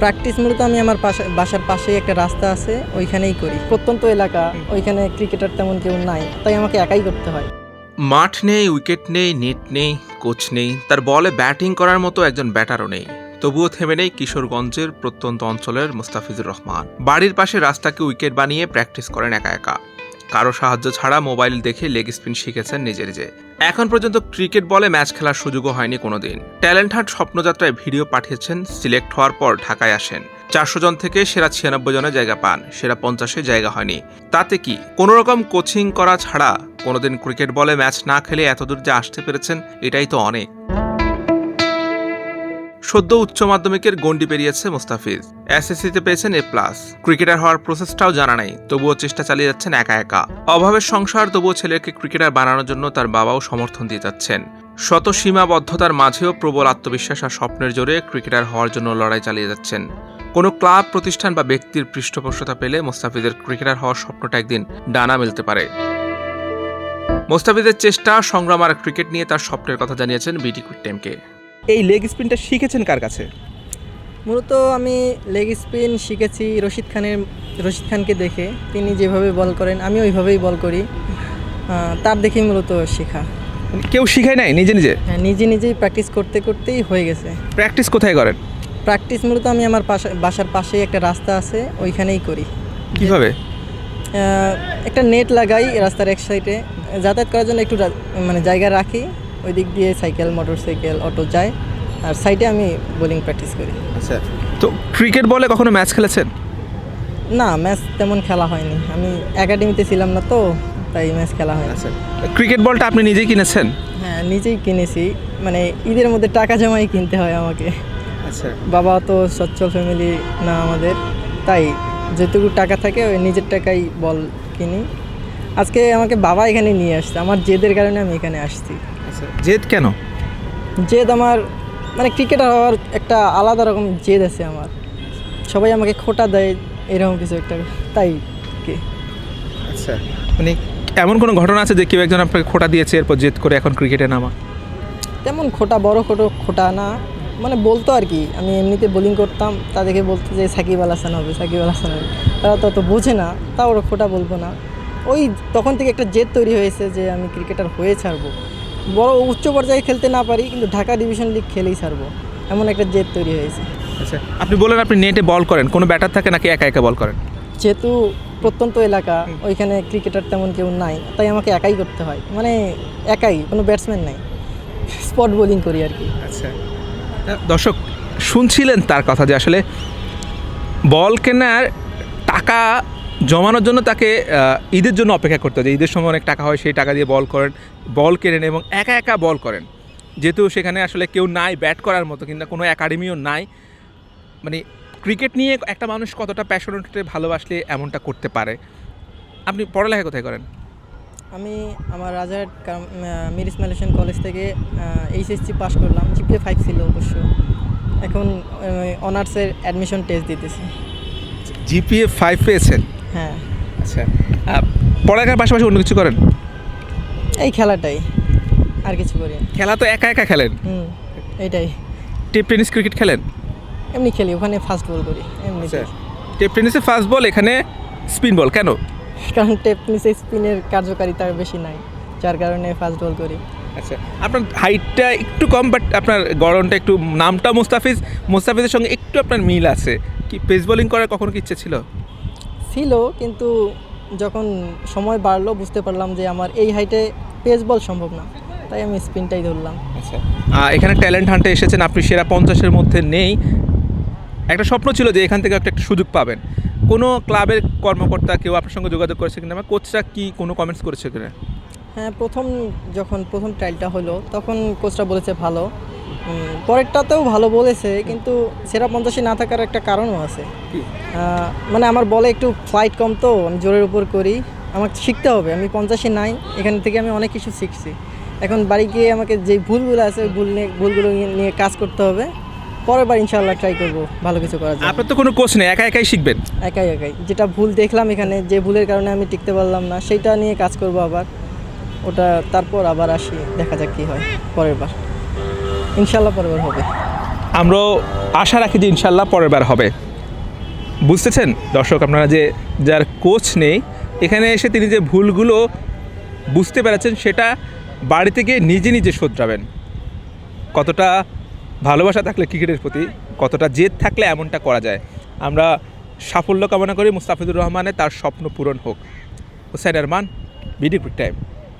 Practice মূলত আমি আমার পাশে, বাসার পাশেই একটা রাস্তা আছে, ওইখানেই করি। প্রত্যন্ত এলাকা, ওইখানে ক্রিকেটার তেমন কেউ নাই, তাই আমাকে একাই করতে হয়। মাঠ নেই, উইকেট নেই, নেট নেই, কোচ নেই, তার বলে ব্যাটিং করার মতো একজন ব্যাটারও নেই। তবুও থেমে নেই কিশোরগঞ্জের প্রত্যন্ত অঞ্চলের মুস্তাফিজুর রহমান। বাড়ির পাশে রাস্তাকে উইকেট বানিয়ে প্র্যাকটিস করেন একা একা। কারও সাহায্য ছাড়া মোবাইল দেখে লেগ স্পিন শিখেছেন নিজে নিজে এখন পর্যন্ত ক্রিকেট বলে ম্যাচ খেলার সুযোগও হয়নি কোনোদিন। ট্যালেন্ট হাট স্বপ্নযাত্রায় ভিডিও পাঠিয়েছেন, সিলেক্ট হওয়ার পর ঢাকায় আসেন। চারশো জন থেকে সেরা ছিয়ানব্বই জনের জায়গা পান, সেরা পঞ্চাশে জায়গা হয়নি। তাতে কি? কোনো রকম কোচিং করা ছাড়া কোনোদিন ক্রিকেট বলে ম্যাচ না খেলে এতদূর যে আসতে পেরেছেন, এটাই তো অনেক। সদ্য উচ্চ মাধ্যমিকের গণ্ডি পেরিয়েছে মুস্তাফিজ। এসএসসিতে পেয়েছেন এ প্লাস। ক্রিকেটার হওয়ার প্রসেসটাও জানা নেই, তবুও চেষ্টা চালিয়ে যাচ্ছেন একা একা। অভাবের সংসার, তবুও ছেলেকে ক্রিকেটার বানানোর জন্য তার বাবাও সমর্থন দিয়ে যাচ্ছেন। শত সীমাবদ্ধতার মাঝেও প্রবল আত্মবিশ্বাস আর স্বপ্নের জোরে ক্রিকেটার হওয়ার জন্য লড়াই চালিয়ে যাচ্ছেন। কোনো ক্লাব, প্রতিষ্ঠান বা ব্যক্তির পৃষ্ঠপোষকতা পেলে মোস্তাফিজের ক্রিকেটার হওয়ার স্বপ্নটা একদিন ডানা মিলতে পারে। মোস্তাফিজের চেষ্টা, সংগ্রাম আর ক্রিকেট নিয়ে তার স্বপ্নের কথা জানিয়েছেন বিটি কুইক টাইমকে এই লেগ স্পিনটা শিখেছেন কার কাছে? মূলত আমি লেগ স্পিন শিখেছি রশিদ খানের রশিদ খানকে দেখে। তিনি যেভাবে বল করেন আমি ওইভাবেই বল করি। তার দেখেই মূলত শেখা। মানে কেউ শিখায় নাই নিজে নিজে? হ্যাঁ, নিজে নিজেই প্র্যাকটিস করতে করতেই হয়ে গেছে। প্র্যাকটিস কোথায় করেন? প্র্যাকটিস মূলত আমি আমার পাশা বাসার পাশেই একটা রাস্তা আছে ওইখানেই করি। কীভাবে? একটা নেট লাগাই রাস্তার এক সাইডে যাতায়াত করার জন্য একটু মানে জায়গা রাখি। ওই দিক দিয়ে সাইকেল মোটর সাইকেল অটো যায় আর সাইডে আমি বোলিং প্র্যাকটিস করি। আচ্ছা তো ক্রিকেট বলে কখনো ম্যাচ খেলেছেন? না ম্যাচ তেমন খেলা হয়নি। আমি একাডেমিতে ছিলাম না তো তাই ম্যাচ খেলা হয়নি। আচ্ছা ক্রিকেট বলটা আপনি নিজেই কিনেছেন? হ্যাঁ নিজেই কিনেছি। মানে ঈদের মধ্যে টাকা জমাই কিনতে হয় আমাকে। আচ্ছা। বাবা তো সচ্ছল ফ্যামিলি না আমাদের তাই যেটুকু টাকা থাকে ওই নিজের টাকাই বল কিনি। আজকে আমাকে বাবা এখানে নিয়ে আসছে আমার জেদের কারণে আমি এখানে আসছি। আচ্ছা জেদ কেন? জেদ আমার মানে ক্রিকেটার হওয়ার একটা আলাদা রকম জেদ আছে আমার। সবাই আমাকে খোটা দেয় এরকম কিছু একটা তাই কি? আচ্ছা মানে এমন কোনো ঘটনা আছে যে কেউ একজন আপনাকে খোটা দিয়েছে এরপর জেদ করে এখন ক্রিকেটে নামা? তেমন খোটা বড় খোটো খোটা না। মানে বলতো আর কি আমি এমনিতে বোলিং করতাম তাদেরকে বলতো যে সাকিব আল হাসান হবে সাকিব আল হাসান হবে। তারা তো অত বোঝে না তা ওরা খোটা বলব না। ওই তখন থেকে একটা জেদ তৈরি হয়েছে যে আমি ক্রিকেটার হয়ে ছাড়বো। বড় উচ্চ পর্যায়ে খেলতে না পারি কিন্তু ঢাকা ডিভিশন লিগ খেলেই ছাড়বো। এমন একটা জেদ তৈরি হয়েছে। আচ্ছা আপনি বলেন আপনি নেটে বল করেন কোনো ব্যাটার থাকে নাকি একা একা বল করেন? যেহেতু প্রত্যন্ত এলাকা ওইখানে ক্রিকেটার তেমন কেউ নাই তাই আমাকে একাই করতে হয়। মানে একাই কোনো ব্যাটসম্যান নাই। স্পট বোলিং করি আর কি। আচ্ছা। দর্শক শুনছিলেন তার কথা যে আসলে বল কেনার টাকা জমানোর জন্য তাকে ঈদের জন্য অপেক্ষা করতে হয় যে ঈদের সময় অনেক টাকা হয় সেই টাকা দিয়ে বল করেন বল কেনেন এবং একা একা বল করেন। যেহেতু সেখানে আসলে কেউ নাই ব্যাট করার মতো কিংবা কোনো একাডেমিও নাই মানে ক্রিকেট নিয়ে একটা মানুষ কতটা প্যাশনেটে ভালোবাসলে এমনটা করতে পারে। আপনি পড়ালেখা কোথায় করেন? আমি আমার রাজারহাট কাম- আহ, মির ইসমাইল কলেজ থেকে এইচএসসি পাস করলাম। জিপিএ ফাইভ ছিল অবশ্য। এখন অনার্সের অ্যাডমিশন টেস্ট দিতেছি। জিপিএ ফাইভ পেয়েছেন? হ্যাঁ। আচ্ছা পড়ালেখার পাশাপাশি অন্য কিছু করেন? এই খেলাটাই আর কিছু করি। খেলা তো একা একা খেলেন? হুম এইটাই টেপ টেনিস ক্রিকেট খেলেন? এমনি খেলি ওখানে ফাস্ট বল করি এমনি টেপ টেনিসে ফাস্ট বল এখানে স্পিন বল কেন? কারণ টেপ নিচে স্পিনের কার্যকারিতা বেশি নাই যার কারণে ফাস্ট বল করি। আচ্ছা আপনার হাইটটা একটু কম বাট আপনার গড়নটা একটু নামটা মুস্তাফিজ মুস্তাফিজের সঙ্গে একটু আপনার মিল আছে। কি পেস বোলিং করার কখনো কি ইচ্ছে ছিল? ছিল কিন্তু যখন সময় বাড়লো বুঝতে পারলাম যে আমার এই হাইটে পেস বল সম্ভব না। তাই আমি স্পিনটাই ধরলাম। আচ্ছা। এখানে ট্যালেন্ট হান্টে এসেছেন আপনি সেরা পঞ্চাশের মধ্যে নেই। একটা স্বপ্ন ছিল যে এখান থেকে একটা একটা সুযোগ পাবেন। কোনো ক্লাবের কর্মকর্তা কেউ আপনার সঙ্গে যোগাযোগ করেছে কিনা? বা কোচরা কি কোনো কমেন্টস করেছে কিনা? হ্যাঁ প্রথম যখন প্রথম ট্রায়ালটা হলো তখন কোচরা বলেছে ভালো। পরেরটাতেও ভালো বলেছে কিন্তু সেরা পঞ্চাশে না থাকার একটা কারণও আছে। মানে আমার বলে একটু ফ্লাইট কম তো আমি জোরের উপর করি। আমাকে শিখতে হবে আমি পঞ্চাশে নাই এখান থেকে আমি অনেক কিছু শিখছি। এখন বাড়ি গিয়ে আমাকে যে ভুলগুলো আছে ভুল নিয়ে ভুলগুলো নিয়ে- কাজ করতে হবে। পরের বার ইনশাল্লাহ ট্রাই করব ভালো কিছু করার জন্য। আপনার তো কোনো কোচ নেই একা একাই শিখবেন? একাই একাই। যেটা ভুল দেখলাম এখানে যে ভুলের কারণে আমি টিকতে পারলাম না সেইটা নিয়ে কাজ করব আবার। ওটা তারপর আবার আসি দেখা যাক কী হয় পরের বার। ইনশাল্লাহ পরের হবে। আমরাও আশা রাখি যে ইনশাল্লাহ পরের বার হবে। বুঝতেছেন? দর্শক, আপনারা যে, যার কোচ নেই, এখানে এসে তিনি যে ভুলগুলো বুঝতে পেরেছেন, সেটা বাড়িতে গিয়ে নিজে নিজে শোধরাবেন। কতটা ভালোবাসা থাকলে ক্রিকেটের প্রতি, কতটা জেদ থাকলে এমনটা করা যায়। আমরা সাফল্য কামনা করি মুস্তাফিজুর রহমানের, তার স্বপ্ন পূরণ হোক। Hussain Arman, BD time